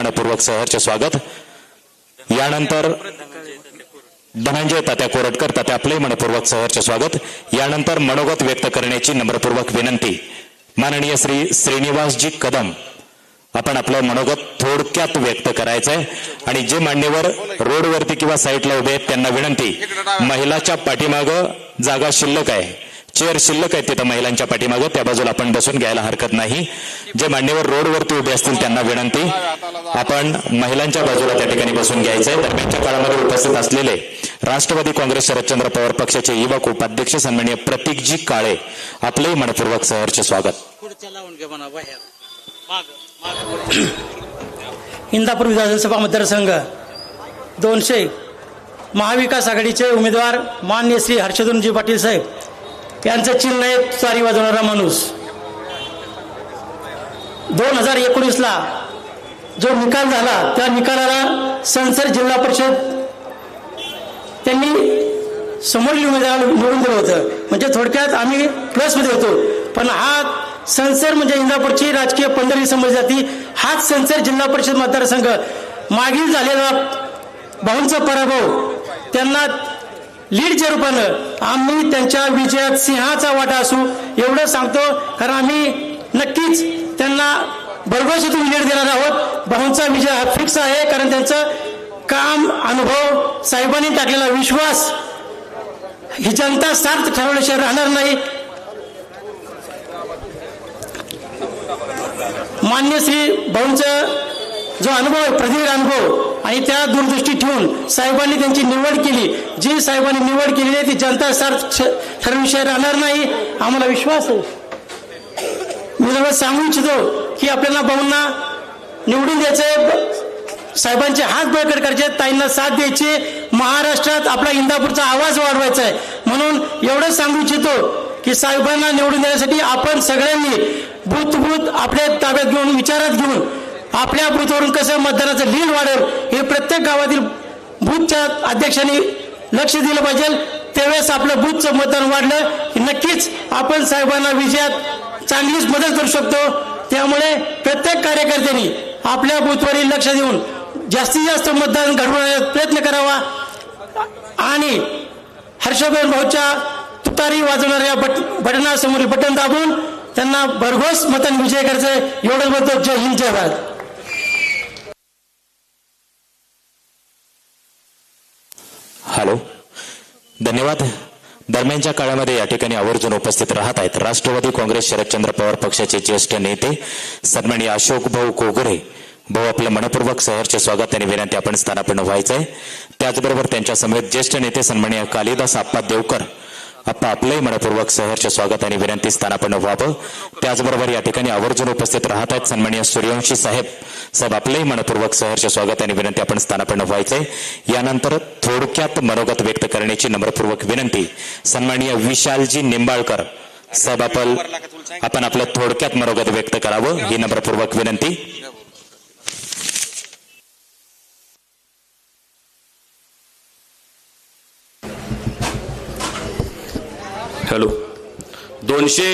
मनपूर्वक सहर्ष स्वागत. यानंतर धनंजय तात्या कोरटकर तात्या आपले मनपूर्वक सहर्ष स्वागत. यानंतर मनोगत व्यक्त करण्याची नम्रपूर्वक विनंती. माननीय श्री श्रीनिवासजी कदम. आपण आपलं मनोगत थोडक्यात व्यक्त करायचंय आणि जे मान्यवर रोडवरती किंवा साईडला उभे आहेत त्यांना विनंती. महिलाच्या पाठीमागं जागा शिल्लक आहे. चेअर शिल्लक आहे तिथं महिलांच्या पाठीमागं. त्या बाजूला आपण बसून घ्यायला हरकत नाही. जे मान्यवर रोडवरती उभे असतील त्यांना विनंती. आपण महिलांच्या बाजूला त्या ठिकाणी बसून घ्यायचंय. दरम्यानच्या काळामध्ये उपस्थित असलेले राष्ट्रवादी काँग्रेस शरदचंद्र पवार पक्षाचे युवक उपाध्यक्ष सन्माननीय प्रतीकजी काळे आपले मनपूर्वक सहर्ष स्वागत. इंदापूर विधानसभा मतदारसंघ दोनशे महाविकास आघाडीचे उमेदवार मान्य श्री हर्षदनजी पाटील साहेब. यांचं चिन्ह आहे तुतारी वाजवणारा माणूस. दोन हजार एकोणीसला जो निकाल झाला त्या निकालाला संसद जिल्हा परिषद त्यांनी समोर उमेदवार निवडून दिलं होतं. म्हणजे थोडक्यात आम्ही प्लसमध्ये होतो. पण हा संसर म्हणजे इंदापूरची राजकीय पंढरी समजली जाती हाच संसद जिल्हा परिषद मतदारसंघ. मागील झालेला भाऊंचा पराभव त्यांना लीडच्या रूपानं आम्ही त्यांच्या विजयात सिंहाचा वाटा असू एवढं सांगतो. कारण आम्ही नक्कीच त्यांना भरघोशीतून लीड देणार आहोत. भाऊंचा विजय हा फिक्स आहे कारण त्यांचं काम अनुभव साहेबांनी टाकलेला विश्वास ही जनता सार्थ ठरवल्याशिवाय राहणार नाही. मान्य श्री भाऊंचं जो अनुभव प्रदीर्घ अनुभव आणि त्या दूरदृष्टी ठेवून साहेबांनी त्यांची निवड केली. जी साहेबांनी निवड केलेली आहे ती जनता सार्थ ठरविषयी राहणार नाही. आम्हाला विश्वास आहे. मी जवळ सांगू इच्छितो की आपल्याला भाऊंना निवडून द्यायचे साहेबांचे हात बळकट करायचे ताईंना साथ द्यायची. महाराष्ट्रात आपला इंदापूरचा आवाज वाढवायचा आहे. म्हणून एवढंच सांगू इच्छितो की साहेबांना निवडून देण्यासाठी आपण सगळ्यांनी भूतभूत आपल्या ताब्यात घेऊन विचारात घेऊन आपल्या बूथवरून कसं मतदानाचं लीड वाढेल हे प्रत्येक गावातील बूथच्या अध्यक्षांनी लक्ष दिलं पाहिजे. त्यावेळेस आपलं बूथचं मतदान वाढलं. की नक्कीच आपण साहेबांना विजयात चांगलीच मदत करू शकतो. त्यामुळे प्रत्येक कार्यकर्त्यांनी आपल्या बूथवरील लक्ष देऊन जास्तीत जास्त मतदान घडवण्याचा प्रयत्न करावा. आणि हर्षवर्धन भाऊच्या तुतारी वाजवणाऱ्या बट बटनासमोरील बटन दाबून त्यांना भरघोस मतान विजय करायचं एवढंच बोलतो जय हिंद जय भारत. हॅलो. धन्यवाद. दरम्यानच्या काळामध्ये या ठिकाणी आवर्जून उपस्थित राहत आहेत राष्ट्रवादी काँग्रेस शरदचंद्र पवार पक्षाचे ज्येष्ठ नेते सन्माननीय अशोक भाऊ कोगरे. भाऊ आपलं मनपूर्वक सहर्ष स्वागत आणि विनंती आपण स्थानापन्न व्हायचंय. त्याचबरोबर त्यांच्या समेत ज्येष्ठ नेते सन्माननीय कालिदास आप्पा देवकर. आता आपलंही मनपूर्वक सहर्ष स्वागत आणि विनंती स्थानापन्न व्हावं. त्याचबरोबर या ठिकाणी आवर्जून उपस्थित राहत आहेत सन्माननीय सूर्यवंशी साहेब. साहेब आपलंही मनपूर्वक सहर्ष स्वागत आणि विनंती आपण स्थानापन्न व्हायचंय यानंतर थोडक्यात मनोगत व्यक्त करण्याची नम्रपूर्वक विनंती सन्माननीय विशालजी निंबाळकर साहेब आपण आपण आपलं थोडक्यात मनोगत व्यक्त करावं ही नम्रपूर्वक विनंती. हॅलो दोनशे